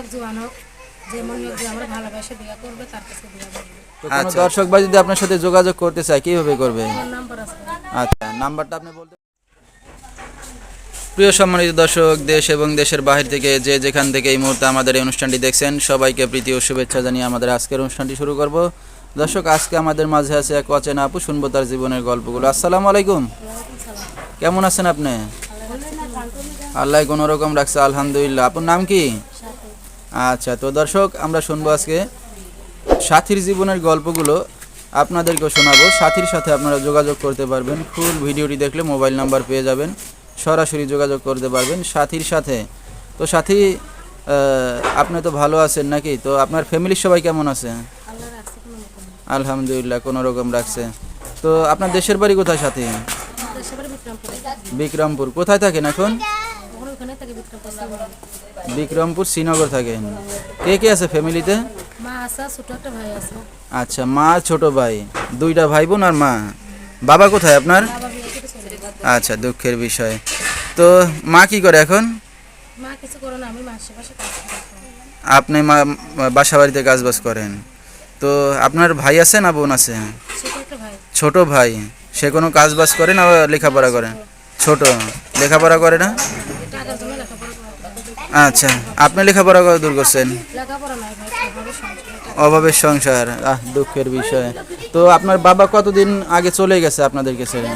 হোক জোয়ান হোক যেমনই হোক যে আমরা ভালোবাসে বিয়ে করবে তার কাছে বিয়ে করবে। তো দর্শক ভাই যদি আপনার সাথে যোগাযোগ করতে চায় কীভাবে করবে? নাম্বার আছে। আচ্ছা নাম্বারটা আপনি বলতে প্রিয় সম্মানিত দর্শক দেশ এবং দেশের বাহির থেকে যে যেখান থেকে এই মুহূর্তে আমাদের এই অনুষ্ঠানটি দেখছেন সবাইকে প্রীতি ও শুভেচ্ছা জানিয়ে আমাদের আজকের অনুষ্ঠানটি শুরু করব। দর্শক আজকে আমাদের মাঝে আছে এক অচেনা আপু শুনব তার জীবনের গল্পগুলো। আসসালামু আলাইকুম। কেমন আছেন আপনি? আল্লাহ কোনো রকম রাখছে আলহামদুলিল্লাহ। আপুর নাম কি? আচ্ছা তো দর্শক আমরা শুনব আজকে সাথীর জীবনের গল্পগুলো। আপনাদেরকেও শোনাবো। সাথীর সাথে আপনারা যোগাযোগ করতে পারবেন। ফুল ভিডিওটি দেখলে মোবাইল নাম্বার পেয়ে যাবেন। সরাসরি যোগাযোগ করতে পারবেন সাথীর সাথে। তো সাথী আপনি তো ভালো আছেন নাকি? তো আপনার ফ্যামিলির সবাই কেমন আছে? আলহামদুলিল্লাহ কোনো রকম রাখছে। তো আপনার দেশের বাড়ি কোথায় সাথী? বিক্রমপুর। কোথায় থাকেন এখন? ওখানে বিক্রমপুর শ্রীনগর। বিক্রমপুর শ্রীনগর থাকেন কে কে আছে ফ্যামিলিতে মা আছে ছোট একটা ভাই আছে। আচ্ছা মা ছোট ভাই। দুইটা ভাই বোন আর মা। বাবা কোথায় আপনার। আচ্ছা দুঃখের বিষয়। তো মা কি করে এখন? মা কিছু করো না আমি মাসে মাসে কাজ করি। আপনি মা বাসা বাড়িতে কাজবাজ করেন। তো আপনার ভাই আছে না বোন আছে? ছোট ভাই। সে কোনো কাজ কাজবাজ করে না লেখাপড়া করে? ছোট, লেখাপড়া করে না? আচ্ছা আপনি লেখাপড়া করে দূর করছেন? অভাবের সংসার, আহ, দুঃখের বিষয়। তো আপনার বাবা কতদিন আগে চলে গেছে আপনাদেরকে হইব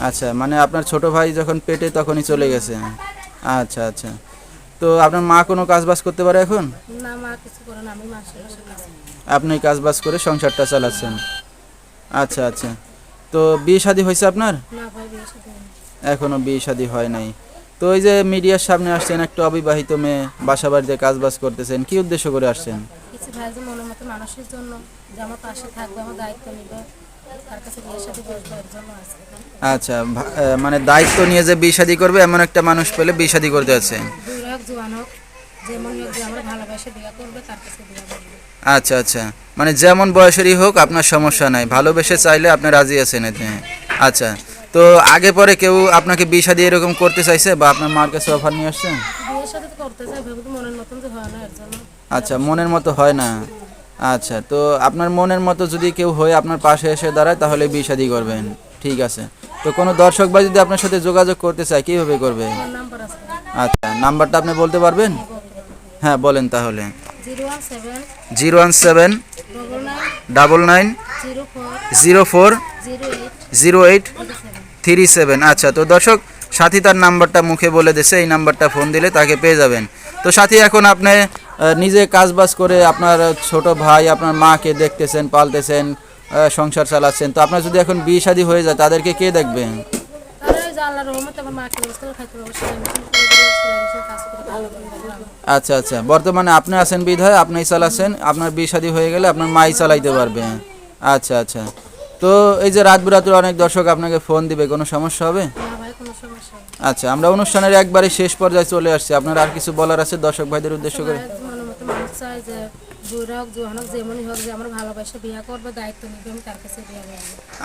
আচ্ছা মানে আপনার ছোট ভাই যখন পেটে তখনই চলে গেছে? আচ্ছা আচ্ছা। তো আপনার মা কোনো কাজ বাজ করতে পারে এখন? কিছু আপনি কাজ বাজ করে সংসারটা চালাচ্ছেন। আচ্ছা আচ্ছা। তো বিয়ে শাদী হয়েছে আপনার? এখনও বিয়ে শাদী হয় নাই। তো ওই যে মিডিয়ার সামনে আসছেন একটা অবিবাহিত মেয়ে বাসা বাড়িতে কাজ বাজ করতেছেন কি উদ্দেশ্য করে আসছেন? মানুষের জন্য আমার পাশে থাকবে আমার দায়িত্ব নিবে আছে। আচ্ছা মানে দায়িত্ব নিয়ে যে বিয়ে শাদী করবে এমন একটা মানুষ পেলে বিয়ে শাদী করতে করবে। আচ্ছা আচ্ছা। মানে যেমন বয়সেরই হোক আপনার সমস্যা নাই। ভালোবেসে চাইলে আপনি রাজি আছেন এতে। আচ্ছা তো আগে পরে কেউ আপনাকে বিয়ে শাদী এরকম করতে চাইছে বা আপনার মার কাছে অফার নিয়ে জন্য। আচ্ছা মনের মতো হয় না। আচ্ছা তো আপনার মনের মতো যদি কেউ হয়ে আপনার পাশে এসে দাঁড়ায় তাহলে বিয়ে শাদী করবেন। ঠিক আছে। তো কোনো দর্শক বা যদি আপনার সাথে যোগাযোগ করতে চায় কীভাবে করবে? আচ্ছা নাম্বারটা আপনি বলতে পারবেন? হ্যাঁ বলেন তাহলে। Zero one seven double nine zero four zero eight three seven আচ্ছা তো দর্শক সাথী তার নাম্বারটা মুখে বলে দিছে এই নাম্বারটা ফোন দিলে তাকে পেয়ে যাবেন। তো সাথী এখন আপনি নিজে কাজবাজ করে আপনার ছোট ভাই আপনার মাকে দেখতেছেন পালতেছেন সংসার চালাচ্ছেন। তো আপনার যদি এখন বিয়ে শাদী হয়ে যায় তাদেরকে কে দেখবেন আল্লাহর রহমতে আমার মাকে ব্যবস্থা খাইতে আচ্ছা আচ্ছা। বর্তমানে আপনি আছেন বিধায় আপনিই চালাচ্ছেন আপনার বিয়ে শাদী হয়ে গেলে আপনার মাই চালাইতে পারবে। আচ্ছা আচ্ছা। তো এই যে রাত বিরাত্রে অনেক দর্শক আপনাকে ফোন দিবে কোনো সমস্যা হবে? আচ্ছা আমরা অনুষ্ঠানের একবারে শেষ পর্যায়ে চলে আসছি। আপনার আর কিছু বলার আছে দর্শক ভাইদের উদ্দেশ্য করে?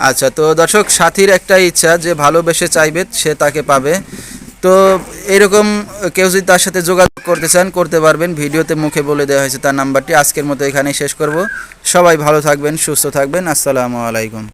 আচ্ছা তো দর্শক, সাথীর একটা ইচ্ছা যে ভালোবেসে চাইবে, সে তাকে পাবে। তো এরকম কেউ যদি তার সাথে যোগাযোগ করতে চান, করতে পারবেন। ভিডিওতে মুখে বলে দেওয়া হয়েছে তার নাম্বারটি। আজকের মতো এখানেই শেষ করব। সবাই ভালো থাকবেন, সুস্থ থাকবেন। আসসালামু আলাইকুম।